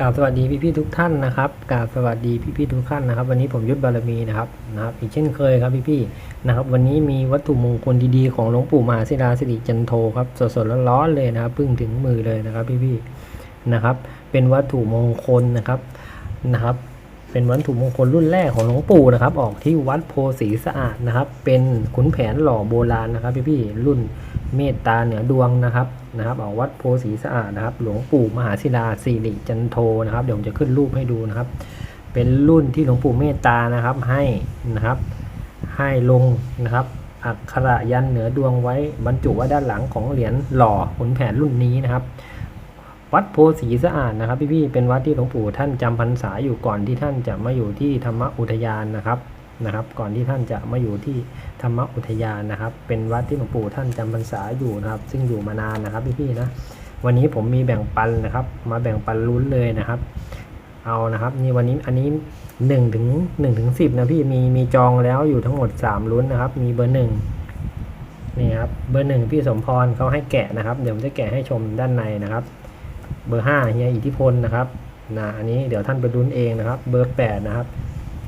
กราบสวัสดีพี่ๆทุกท่านนะครับกราบสวัสดีพี่ๆทุกท่านนะครับ วันนี้ผมยุทธบารมีนะครับนะครับ อีกเช่นเคยครับพี่ๆนะครับ วันนี้มีวัตถุมงคลดีๆของหลวงปู่มหาศิลาสิริจันโทครับสดๆร้อนๆเลยนะครับพิ่งถึงมือเลยนะครับ พี่ๆนะครับ เป็นวัตถุมงคลนะครับนะครับ เป็นวัตถุมงคลรุ่นแรกของหลวงปู่นะครับ ออกที่วัดโพสีสะอาดนะครับ เป็นขุนแผนหล่อโบราณนะครับ พี่ๆรุ่นเมตตาเหนือดวงนะครับ นะครับออกวัดโพสีสะอาดนะครับ หลวงปู่มหาศิลาสิริจันโทนะครับ เดี๋ยวผมจะขึ้นรูปให้ดูนะครับ เป็นรุ่นที่หลวงปู่เมตตานะครับให้นะครับ ให้ลงนะครับอักขระยันเหนือดวงไว้บรรจุไว้ด้านหลังของเหรียญหล่อขุนแผนรุ่นนี้นะครับ วัดโพสีสะอาดนะครับพี่ๆเป็นวัดที่หลวงปู่ท่านจำพรรษาอยู่ก่อนที่ท่านจะมาอยู่ที่ธรรมอุทยานนะครับ นะครับ ก่อนที่ท่านจะมาอยู่ที่ธรรมอุทยานนะครับ เป็นวัดที่หลวงปู่ท่านจำพรรษาอยู่นะครับ ซึ่งอยู่มานานนะครับพี่ๆนะวันนี้ผมมีแบ่งปันนะครับ มาแบ่งปันลุ้นเลยนะครับ เอานะครับนี่วันนี้อันนี้1นถึงหนึ่งถึงสิบนะพี่มีมีจองแล้วอยู่ทั้งหมด3ลุ้นนะครับ มีเบอร์หนึ่งนี่ครับเบอร์หนึ่งพี่สมพรเขาให้แกะนะครับ เดี๋ยวผมจะแกะให้ชมด้านในนะครับ เบอร์ห้าเฮียอิทธิพลนะครับนะอันนี้เดี๋ยวท่านไปลุ้นเองนะครับ เบอร์แปดนะครับ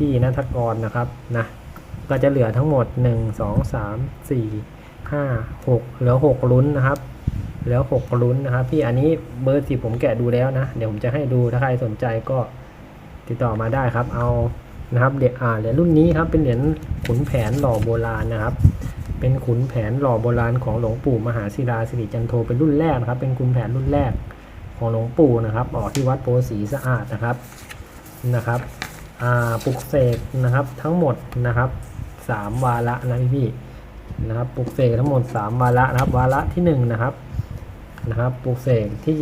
พี่นัทกรนะครับนะก็จะเหลือทั้งหมด 1 2 3 4 5 6 เหลือ 6 ลุ้นนะครับ เหลือ 6 ลุ้นนะครับ พี่อันนี้เบอร์สิผมแกะดูแล้วนะ เดี๋ยวผมจะให้ดูถ้าใครสนใจก็ติดต่อมาได้ครับ เอานะครับเดี๋ยวอ่าเหรียญรุ่นนี้ครับเป็นเหรียญขุนแผนหล่อโบราณนะครับ เป็นขุนแผนหล่อโบราณของหลวงปู่มหาศิลาสิริจันโทเป็นรุ่นแรกนะครับ เป็นขุนแผนรุ่นแรกของหลวงปู่นะครับ ออกที่วัดโพสีสะอาดนะครับนะครับ ปลุกเสกนะครับทั้งหมดนะครับสามวาระนะพี่พี่ๆนะครับปลุกเสกทั้งหมดสามวาระนะครับ วาระที่หนึ่งนะครับนะครับปลุกเสกที่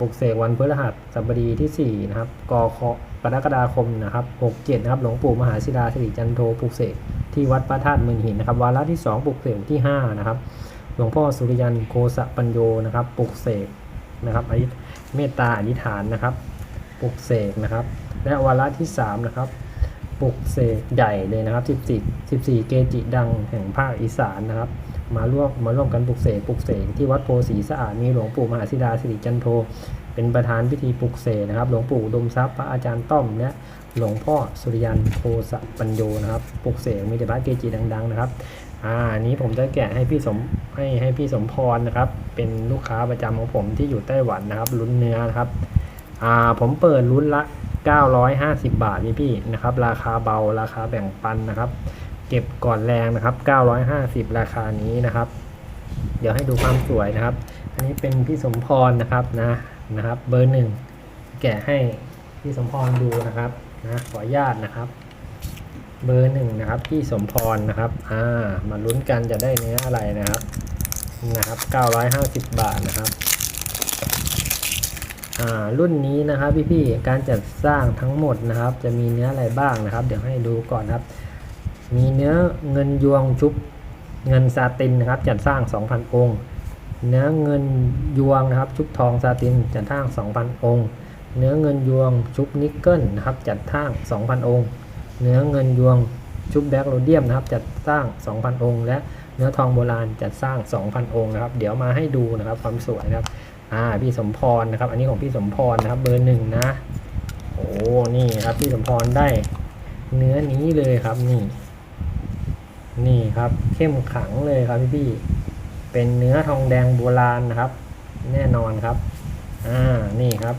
ปลุกเสกวันพฤหัสบดีที่สี่นะครับกคกรกฎาคมนะครับหกเจ็ดนะครับหลวงปู่มหาศิลาสิริจันโทปลุกเสกที่วัดพระธาตุเมืองหินนะครับ วาระที่สองปลุกเสกที่ห้านะครับหลวงพ่อสุริยันโกสะปัญโยนะครับปลุกเสกนะครับอธิเมตตาอธิษฐานนะครับปลุกเสกนะครับ และวาระที่3นะครับปลุกเสกใหญ่เลยนะครับ 14 14 เกจิดังแห่งภาคอีสานนะครับ มาร่วมมาร่วมกันปลุกเสกปลุกเสกที่วัดโพสีสะอาดมีหลวงปู่มหาศิลาสิริจันโท เป็นประธานพิธีปลุกเสกนะครับ หลวงปู่ดมทรัพย์พระอาจารย์ต้อมและหลวงพ่อสุริยันโพสะปัญโยนะครับปลุกเสกมีแต่พระเกจิดัง ๆ นะครับอ่านี้ผมจะแกะให้พี่สมให้ให้พี่สมพรนะครับ เป็นลูกค้าประจำของผมที่อยู่ไต้หวันนะครับลุ้นเนื้อนะครับอ่าผมเปิดรุ่นละ 950 บาทนี่พี่นะครับ ราคาเบาราคาแบ่งปันนะครับ เก็บก่อนแรงนะครับ 950 ราคานี้นะครับ เดี๋ยวให้ดูความสวยนะครับ อันนี้เป็นพี่สมพรนะครับนะนะครับ เบอร์หนึ่งแกะให้พี่สมพรดูนะครับนะขออนุญาตนะครับเบอร์หนึ่งนะครับพี่สมพรนะครับอ่ามาลุ้นกันจะได้เนื้ออะไรนะครับนะครับ 950 บาทนะครับ รุ่นนี้นะครับพี่ๆการจัดสร้างทั้งหมดนะครับ จะมีเนื้ออะไรบ้างนะครับ เดี๋ยวให้ดูก่อนครับ มีเนื้อเงินยวงชุบเงินซาตินนะครับ จัดสร้าง 2,000 องค์ เนื้อเงินยวงนะครับ ชุบทองซาตินจัดสร้าง 2,000 องค์ เนื้อเงินยวงชุบนิกเกิลนะครับ จัดสร้าง 2,000 องค์ เนื้อเงินยวงชุบแบล็กโรเดียมนะครับ จัดสร้าง 2,000 องค์ และเนื้อทองโบราณจัดสร้าง 2,000 องค์นะครับ เดี๋ยวมาให้ดูนะครับความสวยนะครับ อ่าพี่สมพรนะครับ อันนี้ของพี่สมพรนะครับ เบอร์หนึ่งนะ โอ้นี่ครับพี่สมพรได้ เนื้อนี้เลยครับนี่ นี่ครับเข้มขังเลยครับพี่พี่ๆเป็นเนื้อทองแดงโบราณนะครับ แน่นอนครับอ่านี่ครับ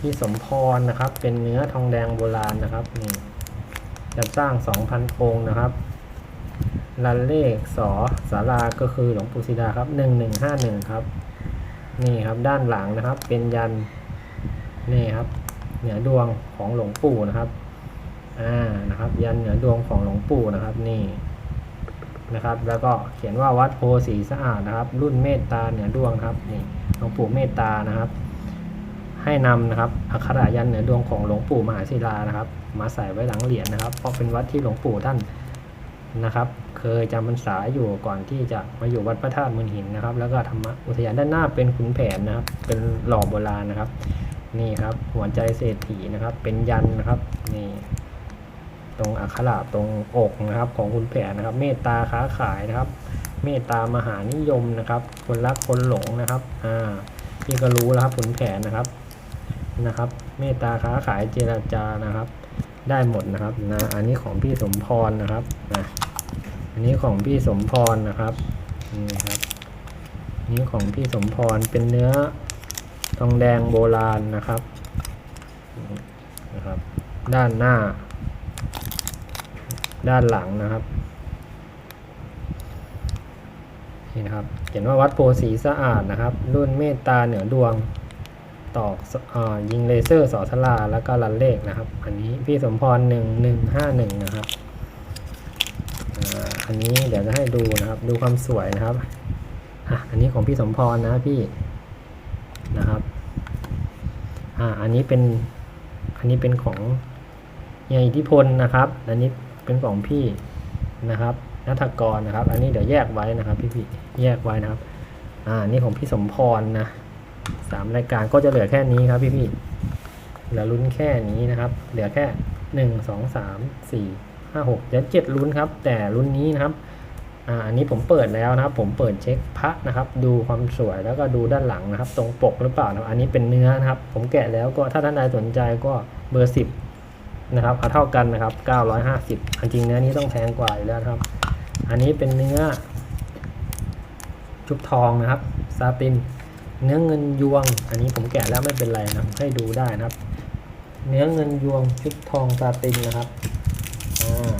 พี่สมพรนะครับ เป็นเนื้อทองแดงโบราณนะครับนี่จะสร้าง 2,000 องค์นะครับลันเลขสอสาราก็คือหลวงปู่ศิลาครับ 1151 ครับ นี่ครับด้านหลังนะครับ เป็นยันนี่ครับ เหนือดวงของหลวงปู่นะครับอ่านะครับ ยันเหนือดวงของหลวงปู่นะครับนี่นะครับ แล้วก็เขียนว่าวัดโพสีสะอาดนะครับ รุ่นเมตตาเหนือดวงครับนี่หลวงปู่เมตตานะครับ ให้นำนะครับอักขระยันเหนือดวงของหลวงปู่มหาศิลานะครับ มาใส่ไว้หลังเหรียญนะครับ เพราะเป็นวัดที่หลวงปู่ท่าน นะครับ เคยจำพรรษาอยู่ก่อนที่จะมาอยู่วัดพระธาตุมืนหินนะครับ แล้วก็ธรรมอุทยานด้านหน้าเป็นขุนแผนนะครับ เป็นหล่อโบราณนะครับ นี่ครับหัวใจเศรษฐีนะครับ เป็นยันนะครับนี่ตรงอักขระตรงอกนะครับของขุนแผนนะครับ เมตตาค้าขายนะครับ เมตตามหานิยมนะครับ คนรักคนหลงนะครับอ่าพี่ก็รู้แล้วครับขุนแผนนะครับนะครับ เมตตาค้าขายเจรจานะครับ ได้หมดนะครับนะอันนี้ของพี่สมพรนะครับนะอันนี้ของพี่สมพรนะครับนี่ครับนี้ของพี่สมพรเป็นเนื้อทองแดงโบราณนะครับนี่นะครับ ด้านหน้า ด้านหลังนะครับนี่นะครับ เขียนว่าวัดโพสีสะอาดนะครับ รุ่นเมตตาเหนือดวง ตอกสอยิงเลเซอร์สอสลาแล้วก็รันเลขนะครับ อันนี้พี่สมพรหนึ่งหนึ่งห้าหนึ่งนะครับอันนี้เดี๋ยวจะให้ดูนะครับดูความสวยนะครับอะอันนี้ของพี่สมพรนะพี่นะครับอ่าอันนี้เป็นอันนี้เป็นของเฮียอิทธิพลนะครับ อันนี้เป็นของพี่นะครับนัทกรนะครับ อันนี้เดี๋ยวแยกไว้นะครับ พี่พี่ๆแยกไว้นะครับ อ่านนี้ของพี่สมพรนะ สามรายการก็จะเหลือแค่นี้ครับพี่พี่ๆเหลือลุ้นแค่นี้นะครับ เหลือแค่หนึ่งสองสามสี่ห้าหกเดี๋ยวเจ็ดลุ้นครับ แต่ลุ้นนี้นะครับอ่าอันนี้ผมเปิดแล้วนะครับ ผมเปิดเช็คพระนะครับ ดูความสวยแล้วก็ดูด้านหลังนะครับ ตรงปกหรือเปล่านะอันนี้เป็นเนื้อนะครับ ผมแกะแล้วก็ถ้าท่านใดสนใจก็เบอร์สิบนะครับเอาเท่ากันนะครับเก้าร้อยห้าสิบจริงเนื้อนี้ต้องแพงกว่าอยู่แล้วครับ อันนี้เป็นเนื้อ ชุบทองนะครับ ซาติน เนื้อเงินยวง อันนี้ผมแกะแล้วไม่เป็นไรนะให้ดูได้นะครับ เนื้อเงินยวงชุบทองซาตินนะครับอ่า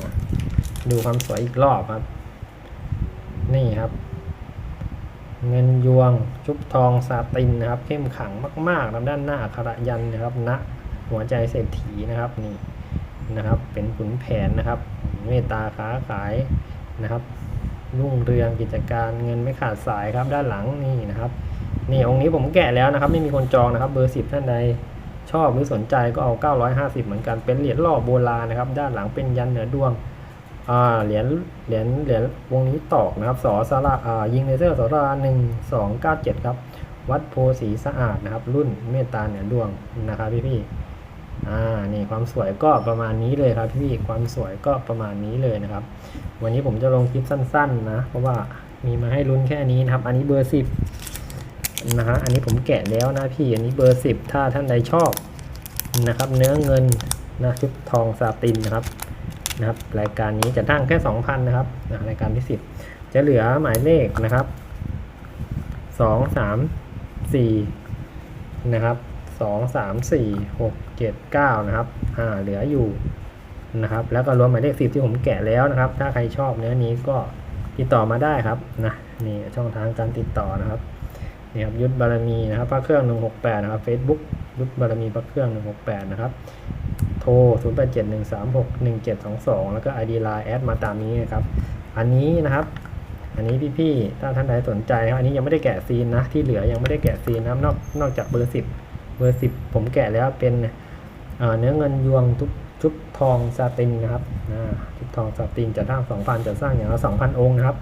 ดูความสวยอีกรอบครับ นี่ครับ เงินยวงชุบทองซาตินนะครับ เข้มขังมากๆนะด้านหน้าอักขระยันนะครับณหัวใจเศรษฐีนะครับนี่นะครับ เป็นขุนแผนนะครับ เมตตาค้าขายนะครับรุ่งเรืองกิจการเงินไม่ขาดสายครับด้านหลังนี่นะครับ นี่องค์นี้ผมแกะแล้วนะครับ ไม่มีคนจองนะครับ เบอร์สิบท่านใดชอบหรือสนใจก็เอา 950 เหมือนกันเป็นเหรียญหล่อโบราณนะครับ ด้านหลังเป็นยันเหนือดวงอ่าเหรียญเหรียญเหรียญวงนี้ตอกนะครับสอสาระอ่ายิงเลเซอร์สอสาระหนึ่งสองเก้าเจ็ดครับ วัดโพสีสะอาดนะครับ รุ่นเมตตาเหนือดวงนะครับพี่พี่อ่านี่ความสวยก็ประมาณนี้เลยครับพี่ความสวยก็ประมาณนี้เลยนะครับ วันนี้ผมจะลงคลิปสั้น ๆ นะ เพราะว่ามีมาให้ลุ้นแค่นี้นะครับ อันนี้เบอร์สิบ นะฮะอันนี้ผมแกะแล้วนะพี่อันนี้เบอร์สิบถ้าท่านใดชอบนะครับ เนื้อเงินนะชุดทองซาตินนะครับนะครับรายการนี้จะตั้งแค่ 2,000 นะครับนะรายการที่ 10 จะเหลือหมายเลขนะครับ 2 3 4 นะครับ 2 3 4 6 7 9 นะครับอ่าเหลืออยู่นะครับ แล้วก็รวมหมายเลข 10 ที่ผมแกะแล้วนะครับ ถ้าใครชอบเนื้อนี้ก็ติดต่อมาได้ครับนะนี่ช่องทางการติดต่อนะครับ นี่ครับยุทธบารมีนะครับพระเครื่อง 168 นะครับ Facebook ยุทธบารมีพระเครื่อง 168 นะครับ โทร 0871361722 แล้วก็ ID Line แอดมาตามนี้นะครับ อันนี้นะครับ อันนี้พี่ๆ ถ้าท่านใดสนใจครับ อันนี้ยังไม่ได้แกะซีนนะ ที่เหลือยังไม่ได้แกะซีนนะนอกนอกจากเบอร์ 10 เบอร์ 10 ผมแกะแล้วเป็นเนื้อเงินยวงทุกชุบทองซาตินนะครับชุบทองซาตินจะสร้าง2,000จะสร้างอย่างละ2,000 องค์นะครับ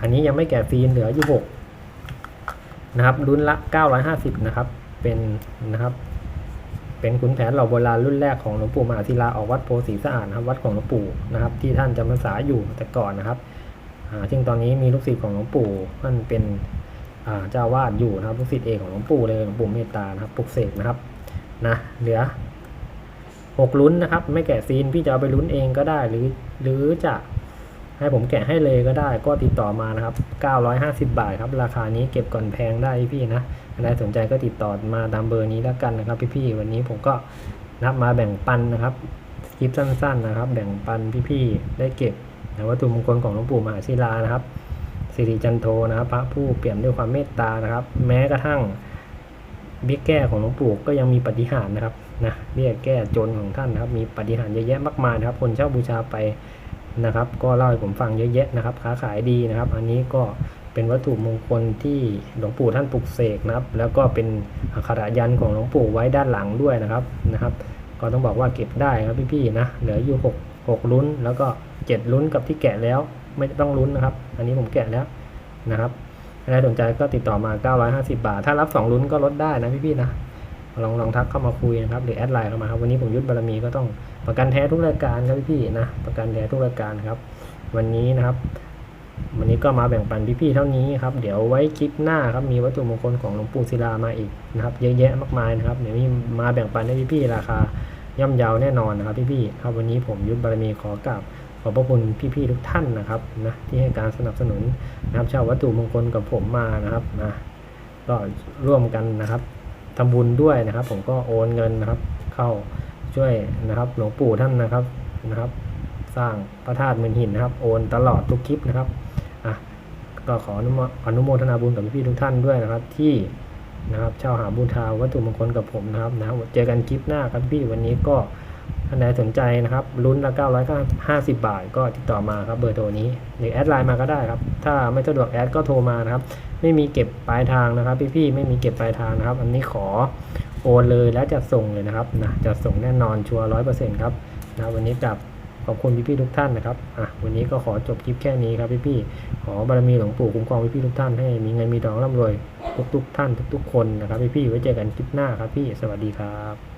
อันนี้ยังไม่แกะซีนเหลืออยู่6 นะครับรุ่นละ 950 นะครับ เป็นนะครับเป็นขุนแผนเหล่าโบราณรุ่นแรกของหลวงปู่มหาศิลาออกวัดโพสีสะอาดนะครับวัดของหลวงปู่นะครับที่ท่านจำพรรษาอยู่แต่ก่อนนะครับซึ่งตอนนี้มีลูกศิษย์ของหลวงปู่ท่านเป็นเจ้าวาดอยู่นะครับลูกศิษย์เอกของหลวงปู่เลยหลวงปู่เมตตานะครับปลุกเสกนะครับนะเหลือหกลุ้นนะครับ ไม่แกะซีนพี่จะเอาไปลุ้นเองก็ได้หรือหรือจะ ให้ผมแกะให้เลยก็ได้ก็ติดต่อมานะครับ 950 บาทครับ ราคานี้เก็บก่อนแพงได้พี่นะใครสนใจก็ติดต่อมาตามเบอร์นี้แล้วกันนะครับ พี่ๆวันนี้ผมก็นับมาแบ่งปันนะครับคลิปสั้นๆนะครับ แบ่งปันพี่ๆได้เก็บนะวัตถุมงคลของหลวงปู่มหาศิลานะครับสิริจันโทนะครับ พระผู้เปี่ยมด้วยความเมตตานะครับ แม้กระทั่งเบี้ยแก้ของหลวงปู่ก็ยังมีปฏิหารนะครับนะเบี้ยแก้จนของท่านนะครับ มีปฏิหารเยอะแยะมากมายนะครับ คนเช่าบูชาไป นะครับ ก็เล่าให้ผมฟังเยอะแยะนะครับ ค้าขายดีนะครับ อันนี้ก็เป็นวัตถุมงคลที่หลวงปู่ท่านปลุกเสกนะครับ แล้วก็เป็นอักขระยันของหลวงปู่ไว้ด้านหลังด้วยนะครับนะครับ ก็ต้องบอกว่าเก็บได้ครับพี่ๆนะเหลืออยู่6 6ลุ้น แล้วก็ 7 ลุ้นกับที่แกะแล้วไม่ต้องลุ้นนะครับ อันนี้ผมแกะแล้วนะครับใครสนใจก็ติดต่อมา 950 บาท ถ้ารับ 2 ลุ้นก็ลดได้นะพี่ๆนะ ลองลองทักเข้ามาคุยนะครับหรือแอดไลน์เข้ามาครับวันนี้ผมยุทธบารมีก็ต้องประกันแท้ทุกรายการครับพี่ๆนะประกันแท้ทุกรายการครับ วันนี้นะครับ วันนี้ก็มาแบ่งปันพี่ๆเท่านี้ครับเดี๋ยวไว้คลิปหน้าครับมีวัตถุมงคลของหลวงปู่ศิลามาอีกนะครับเยอะแยะมากมายนะครับเดี๋ยวมีมาแบ่งปันให้พี่ๆราคาย่อมเยาแน่นอนนะครับพี่ๆครับวันนี้ผมยุทธบารมีขอกราบขอบพระคุณพี่ๆทุกท่านนะครับนะที่ให้การสนับสนุนนะครับเช่าวัตถุมงคลกับผมมานะครับนะก็ร่วมกันนะครับ ทำบุญด้วยนะครับ ผมก็โอนเงินนะครับ เข้าช่วยนะครับ หลวงปู่ท่านนะครับนะครับ สร้างพระธาตุเมือหินนะครับ โอนตลอดทุกคลิปนะครับอะก็ขออนุโมทนาบุญกับพี่ๆทุกท่านด้วยนะครับ ที่นะครับเช่าหาบูชาวัตถุมงคลกับผมนะครับนะบเจอกันคลิปหน้าครับพี่วันนี้ก็ท่านใดสนใจนะครับลุ้นละ950 บาท ก็ติดต่อมาครับเบอร์โทรนี้หรือแอดไลน์มาก็ได้ครับ ถ้าไม่สะดวกแอดก็โทรมานะครับ ไม่มีเก็บปลายทางนะครับ พี่ๆไม่มีเก็บปลายทางนะครับ อันนี้ขอโอนเลยและจะส่งเลยนะครับนะจะส่งแน่นอนชัวร์ร้อยเปอร์เซ็นต์ครับนะวันนี้กับขอบคุณพี่ๆทุกท่านนะครับอะวันนี้ก็ขอจบคลิปแค่นี้ครับพี่ๆขอบารมีหลวงปู่คุ้มครองพี่ๆทุกท่านให้มีเงินมีทองร่ำรวยทุกๆท่านทุก ๆ คนนะครับพี่ๆไว้เจอกันคลิปหน้าครับพี่สวัสดีครับ